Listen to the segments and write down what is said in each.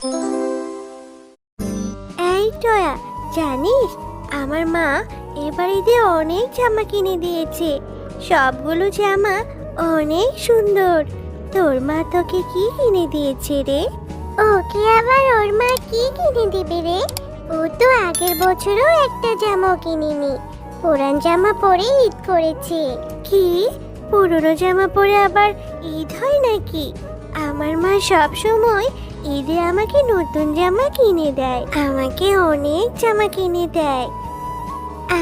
এই টয়া জানিস আমার মা এবার ঈদে অনেক জামা কিনে দিয়েছে। সবগুলো জামা অনেক সুন্দর। তোর মা তোকে কি কিনে দিয়েছে রে? ওকে আবার ওর মা কি কিনে দিবে রে? ও তো আগের বছরও একটা জামা কিনেনি। পুরান জামা পরে ঈদ করেছে। কি? পুরনো জামা পরে আবার ঈদ হয় নাকি? আমার মা সব সময় ঈদে আমাকে নতুন জামা কিনে দেয়। আমাকে অনেক জামা কিনে দেয়।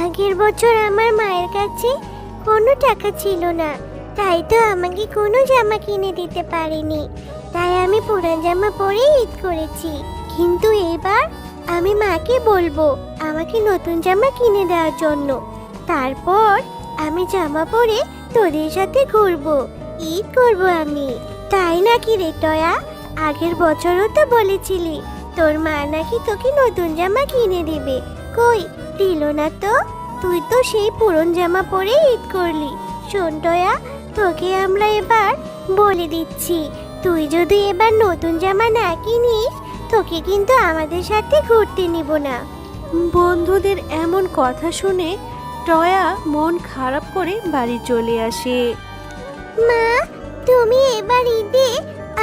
আগের বছর আমার মায়ের কাছে কোনো টাকা ছিল না। তাই তো আমাকে কোনো জামা কিনে দিতে পারেনি। তাই আমি পুরান জামা পরে ঈদ করেছি। কিন্তু এবার আমি মাকে বলব আমাকে নতুন জামা কিনে দেওয়ার জন্য। তারপর আমি জামা পরে তোদের সাথে ঘুরবো। ঈদ করব আমি। তাই নাকি রে টয়া? আগের বছরও তো বলেছিলি তোর মা নাকি তোকে নতুন জামা কিনে দিবে। কই দিল না তো? তুই তো সেই পুরন জামা পরে ঈদ করলি। শোন টয়া তোকে আমরা এবার বলে দিচ্ছি তুই যদি এবার নতুন জামা না কিনিস তোকে কিন্তু আমাদের সাথে ঘুরতে নিব না। বন্ধুদের এমন কথা শুনে টয়া মন খারাপ করে বাড়ি চলে আসে। মা তুমি এবার ঈদে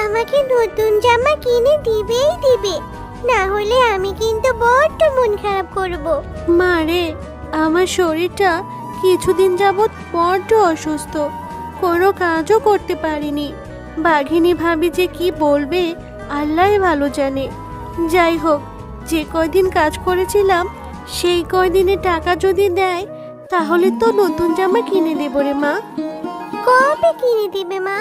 আমাকে নতুন জামা কিনে দিবেই দিবে। না হলে আমি কিন্তু বড্ড মন খারাপ করব। মা রে আমার শরীরটা কিছুদিন যাবৎ বড্ড অসুস্থ। কোনো কাজও করতে পারিনি। বাঘিনী ভাবি যে কি বলবে আল্লাহ ভালো জানে। যাই হোক যে কয়দিন কাজ করেছিলাম সেই কয়দিনে টাকা যদি দেয় তাহলে তো নতুন জামা কিনে দেবো রে মা। কবে কিনে দিবে মা?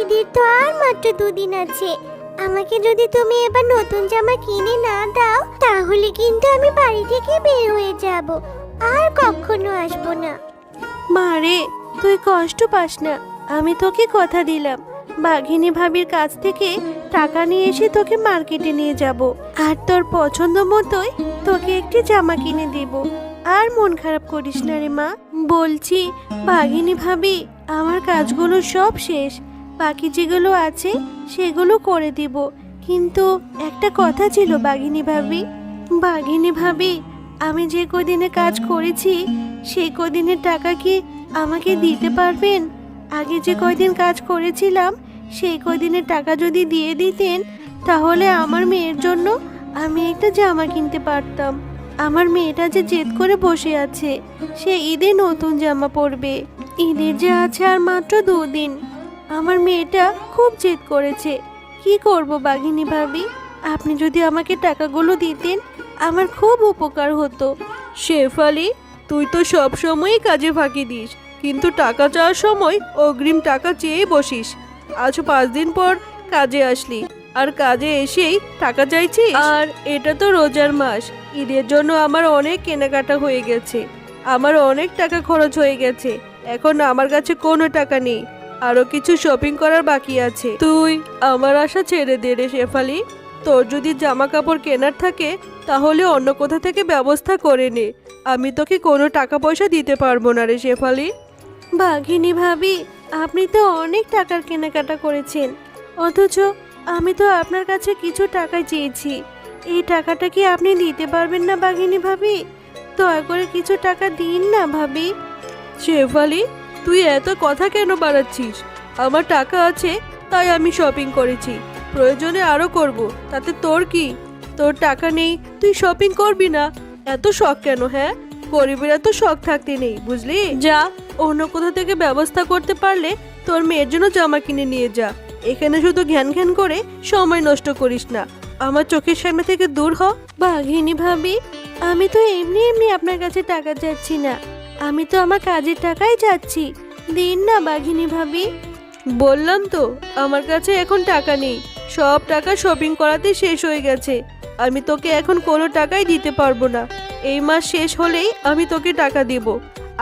ঈদের তো আর মাত্র দুদিন আছে। আমাকে যদি তুমি এবার নতুন জামা কিনে না দাও, তাহলে কিন্তু আমি বাড়ি থেকে বের হয়ে যাব। আর কখনো আসব না। মা রে, তুই কষ্ট পাস না। আমি তোকে কথা দিলাম। বাঘিনী ভাবির কাছ থেকে টাকা নিয়ে এসে তোকে মার্কেটে নিয়ে যাব। আর তোর পছন্দ মতোই তোকে একটি জামা কিনে দেব। আর মন খারাপ করিস না রে মা। বলছি, বাঘিনী ভাবি, আমার কাজগুলো সব শেষ। বাকি যেগুলো আছে, সেগুলো করে দিব। কিন্তু একটা কথা ছিল, বাঘিনী ভাবি। বাঘিনী ভাবি, আমি যে কদিনে কাজ করেছি, সেই কদিনের টাকা কি আমাকে দিতে পারবেন? আগে যে কয়দিন কাজ করেছিলাম, সেই কদিনের টাকা যদি দিয়ে দিতেন, তাহলে আমার মেয়ের জন্য আমি একটা জামা কিনতে পারতাম। আমার মেয়েটা যে জেদ করে বসে আছে, সে ঈদে নতুন জামা পরবে। ঈদের যে আছে আর মাত্র দুদিন। আমার মেয়েটা খুব জেদ করেছে। কি করব বাঘিনী ভাবি? আপনি যদি আমাকে টাকাগুলো দিতেন আমার খুব উপকার হতো। শেফালি তুই তো সব সময়ই কাজে ফাঁকি দিস কিন্তু টাকা চাওয়ার সময় অগ্রিম টাকা চেয়ে বসিস। আজ পাঁচ দিন পর কাজে আসলি আর কাজে এসেই টাকা চাইছি আর এটা তো রোজার মাস ঈদের জন্য আমার অনেক কেনাকাটা হয়ে গেছে। আমার অনেক টাকা খরচ হয়ে গেছে এখন আমার কাছে কোনো টাকা নেই। আরও কিছু শপিং করার বাকি আছে। তুই আমার আশা ছেড়ে দে রে শেফালি। তোর যদি জামা কাপড় কেনার থাকে তাহলে অন্য কোথা থেকে ব্যবস্থা করে নে। আমি তোকে কোনো টাকা পয়সা দিতে পারব না রে শেফালি। বাঘিনী ভাবি আপনি তো অনেক টাকার কেনাকাটা করেছেন। অথচ আমি তো আপনার কাছে কিছু টাকা চেয়েছি। এই টাকাটা কি আপনি দিতে পারবেন না বাঘিনী ভাবি? দয়া করে কিছু টাকা দিন না ভাবি। শেফালি তুই এত কথা কেন বাড়াচ্ছিস? আমার টাকা আছে তাই আমি শপিং করেছি। প্রয়োজনে আরও করব তাতে তোর কি? তোর টাকা নেই তুই শপিং করবি না। এত শখ কেন হ্যাঁ? গরিবের এত শখ থাকতে নেই বুঝলি? যা। অন্য কোথা থেকে ব্যবস্থা করতে পারলে তোর মেয়ের জন্য জামা কিনে নিয়ে যা। এখানে শুধু ঘ্যান ঘ্যান করে সময় নষ্ট করিস না। আমার চোখের সামনে থেকে দূর হ। বাঘিনী ভাবি আমি তো এমনি এমনি আপনার কাছে টাকা চাচ্ছি না। আমি তো আমার কাজের টাকাই চাচ্ছি দিন না বাঘিনী ভাবি। বললাম তো, আমার কাছে এখন টাকা নেই। সব টাকা শপিং করাতে শেষ হয়ে গেছে। আমি তোকে এখন কোনো টাকাই দিতে পারব না। এই মাস শেষ হলেই আমি তোকে টাকা দেব।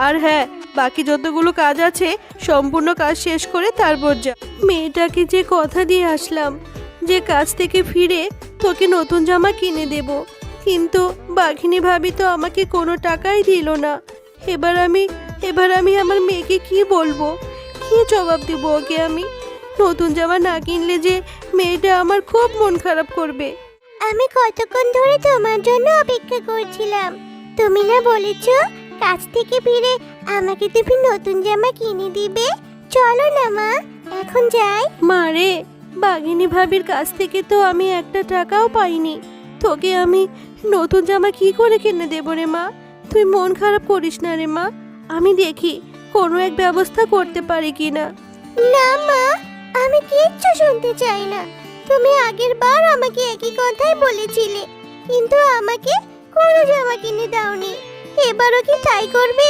আর হ্যাঁ বাকি যতগুলো কাজ আছে, সম্পূর্ণ কাজ শেষ করে তারপর যা। মেয়েটাকে যে কথা দিয়ে আসলাম, যে কাজ থেকে ফিরে তোকে নতুন জামা কিনে দেব। কিন্তু বাঘিনী ভাবি তো আমাকে কোনো টাকাই দিল না। এবার আমি এবার আমি আমার মেয়েকে কি বলব? কি জবাব দেবো ওকে আমি? নতুন জামা না কিনলে যে মেয়েটা আমার খুব মন খারাপ করবে। আমি কতক্ষণ ধরে তোমার জন্য অপেক্ষা করছিলাম। তুমি না বলেছ কাজ থেকে ফিরে আমাকে তুমি নতুন জামা কিনে দিবে। চলো না মা। এখন যাই। মারে বাঘিনী ভাবির কাছ থেকে তো আমি একটা টাকাও পাইনি। তোকে আমি নতুন জামা কি করে কিনে দেবো রে মা? তুই মন খারাপ করিস না রে মা। আমি দেখি কোনো এক ব্যবস্থা করতে পারি কি না না মা, আমি কিচ্ছু শুনতে চাই না। তুমি আগের বার আমাকে একই কথাই বলেছিলে, কিন্তু আমাকে কোনো জামা কিনে দাওনি। এবারও কি তাই করবে?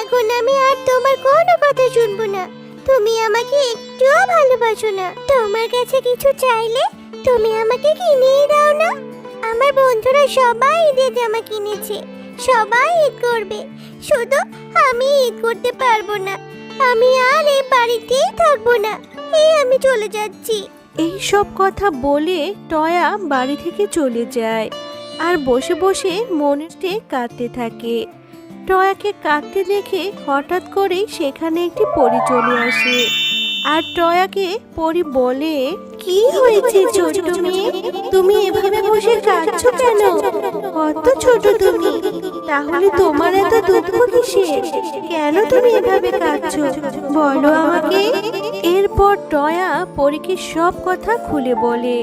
এখন আমি আর তোমার কোনো কথা শুনব না। তুমি আমাকে একটুও ভালোবাসো না। তোমার কাছে কিছু চাইলে তুমি আমাকে কিনেই দাও না। আমার বন্ধুরা সবাই ঈদের জামা কিনেছে। সবাই ঈদ করবে। শুধু আমি ঈদ করতে পারব না। আমি আর এই বাড়িতেই থাকব না। এই আমি চলে যাচ্ছি। এই সব কথা বলে টয়া বাড়ি থেকে চলে যায় আর বসে বসে মনেতে কাঁদতে থাকে। টয়াকে কাঁদতে দেখে হঠাৎ করেই সেখানে একটি পরি চলে আসে আর টয়াকে পরি বলে, কি হয়েছে ছোট মেয়ে? তুমি এভাবে বসে কাঁদছো কেন? কত ছোট তুমি, তাহলে তোমার এত দুঃখ কিসের? কেন তুমি এভাবে কাঁদছো? বলো আমাকে। এরপর টয়া পরীকে সব কথা খুলে বলে।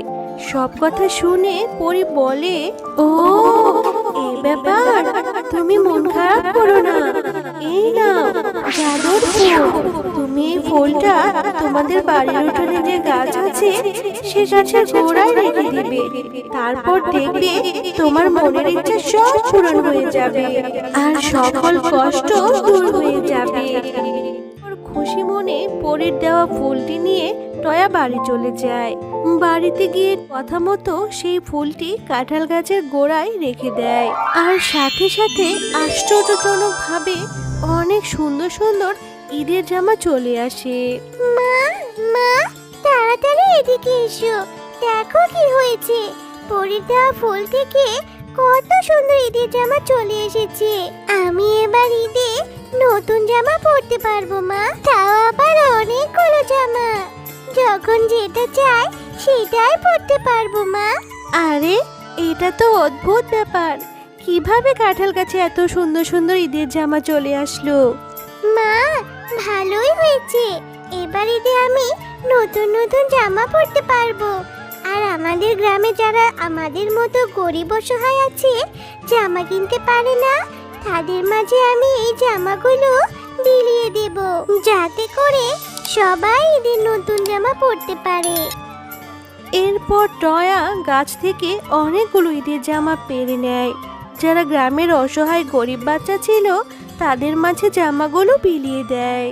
সব কথা শুনে পরি বলে, ও এই ব্যাপার, তুমি মন খারাপ করো না। এই না জাদুর ফুল। তুমি এই ফুলটা তোমাদের বাড়ির উঠোনে যে গাছ আছে, সে গাছের গোড়ায় রেখে দিবে। তারপর দেখবে তোমার মনের ইচ্ছা সব পূরণ হয়ে যাবে আর সকল কষ্ট দূর হয়ে যাবে। খুশি মনে পরের দেওয়া ফুলটি নিয়ে টয়া বাড়ি চলে যায়। বাড়িতে গিয়ে কথা মতো সেই ফুলটি কাঁঠাল গাছের গোড়ায় রেখে দেয়। আর সাথে সাথে আশ্চর্যজনক ভাবে অনেক সুন্দর সুন্দর ঈদের জামা চলে আসে। মা মা তাড়াতাড়ি এদিকে এসো। দেখো কি হয়েছে। পরির দেওয়া ফুল থেকে কত সুন্দর ঈদের জামা চলে এসেছে। আমি এবার ঈদে নতুন জামা পরতে পারব মা। তাও আবার অনেকগুলো জামা। যখন যেটা চাই সেটাই পরতে পারব মা। আরে এটা তো অদ্ভুত ব্যাপার। কীভাবে কাঁঠাল গাছে এত সুন্দর সুন্দর ঈদের জামা চলে আসলো? মা ভালোই হয়েছে। এবার ঈদে আমি নতুন নতুন জামা পরতে পারব। আর আমাদের গ্রামে যারা আমাদের মতো গরিব অসহায় আছে, জামা কিনতে পারে না, তাদের মাঝে আমি এই জামাগুলো বিলিয়ে দেব। যাতে করে সবাই ঈদের নতুন জামা পরতে পারে। এরপর টয়া গাছ থেকে অনেকগুলো ঈদের জামা পেরে নেয়। যারা গ্রামের অসহায় গরিব বাচ্চা ছিল তাদের মাঝে জামাগুলো বিলিয়ে দেয়।